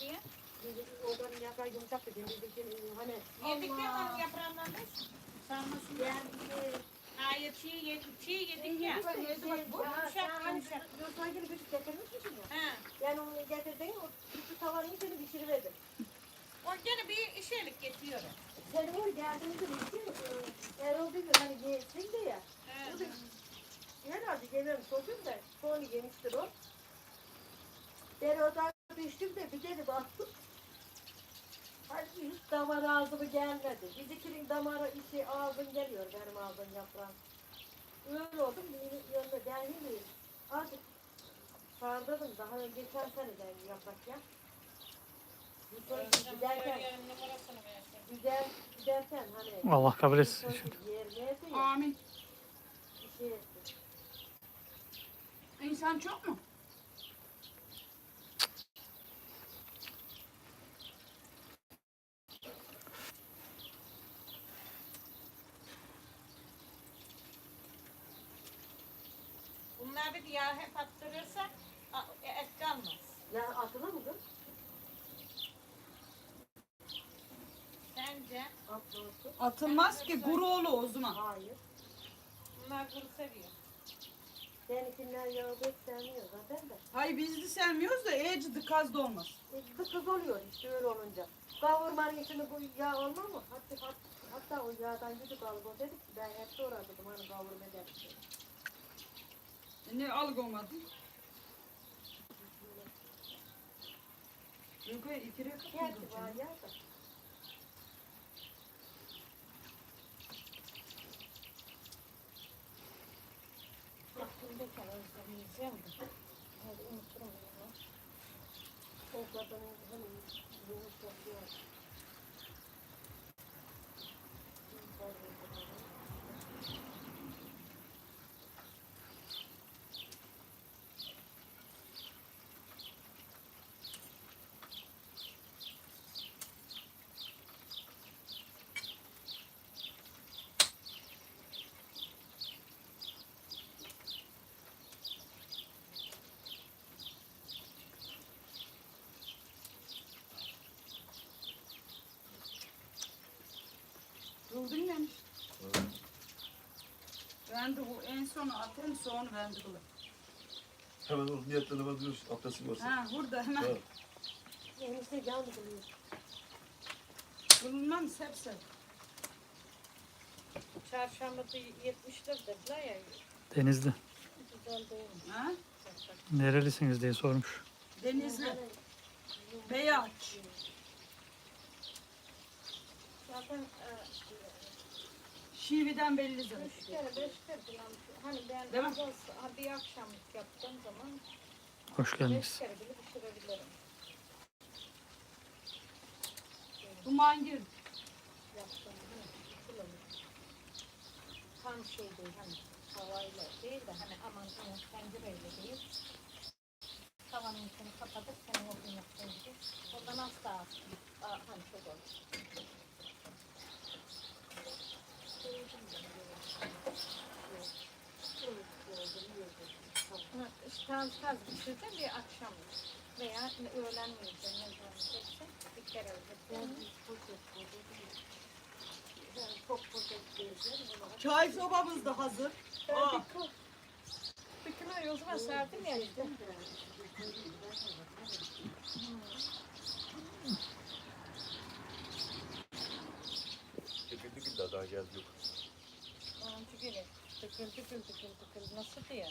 diye? Odanın yaprağı yumuşak dedim. Dedik ki hani Yedik ya Allah. onun yaprağından da sarmasın. Yani Hayır çiğ yedik, çiğ yedik ya. Bu yumuşak yumuşak. Getirmiş o. O gene bir o hani. Bu da herhalde yemem çocuğum da sonra yemiştir o. Ben oradan düştüm de bir dedi baktım. Hadi hiç damar ağzımı gelmedi. Bizikinin damarı işi ağzım geliyor benim ağzım yaprağım. Öyle oldum. Bir yanında geldi mi? Artık sardırdım. Daha önce geçen seneden yaprak ya. Giderken, gider, giderken hani Allah kabul etsin. Amin. şey. İnsan çok mu? Bir yağ hep attırırsak a- et kalmaz. Ya atılır mı kız? Sence? Atılır. Atılmaz ki guruğulu o zaman. Hayır. Bunlar kuru seviyor. Benimkiler yağı pek sevmiyor zaten de. Hayır biz de sevmiyoruz da ecidi kaz da olmaz. E, kız kız oluyor işte öyle olunca. Kavurmanın içinde bu yağ olmaz mı? Hatta, hatta, hatta o yağdan alıp o dedik ki ben hep sorardım hani kavurma ederim. Ne algı olmadı? Yok hayır iki rekat mı var ya da. Aklımdayken özlemeyeceğim de. Hadi unuturum onu. O kadının hani Buldun ya. Ben de bu en sonu atayım sonra ben de. Hemen o niyetlerine bakıyoruz. Abdestin varsa. Ha burada hemen. Ha. Enişte yandı buluyor. Bulunmam sepse. Çarşamba da 70'tir dediler ya. Denizli. Güzel değil mi? Ha? Nerelisiniz diye sormuş. Denizli. Beyaz. Zaten e, Şividen belli zaten. üç kere beş kere falan. Hani ben Değil mi? az ha, bir akşamlık yaptığım zaman Hoş beş geldiniz. kere bile pişirebilirim. Duman girdi. Yaptığım hani. Tam şey değil hani havayla değil de hani aman aman tencereyle değil. Tavanın içini kapatıp senin o gün yaptığın gibi. Oradan asla asla hani çok olur. Ha, Az az pişirdim bir akşam veya öğlen yiyeceğim ne zaman yiyeceksin bir kere öyle. Çay sobamız da hazır. Aa. kilo yozuma serdim ya işte. Çekildik illa daha geldi yok. Onuncu gibi tıkır tıkır tıkır tıkır nasıl diye.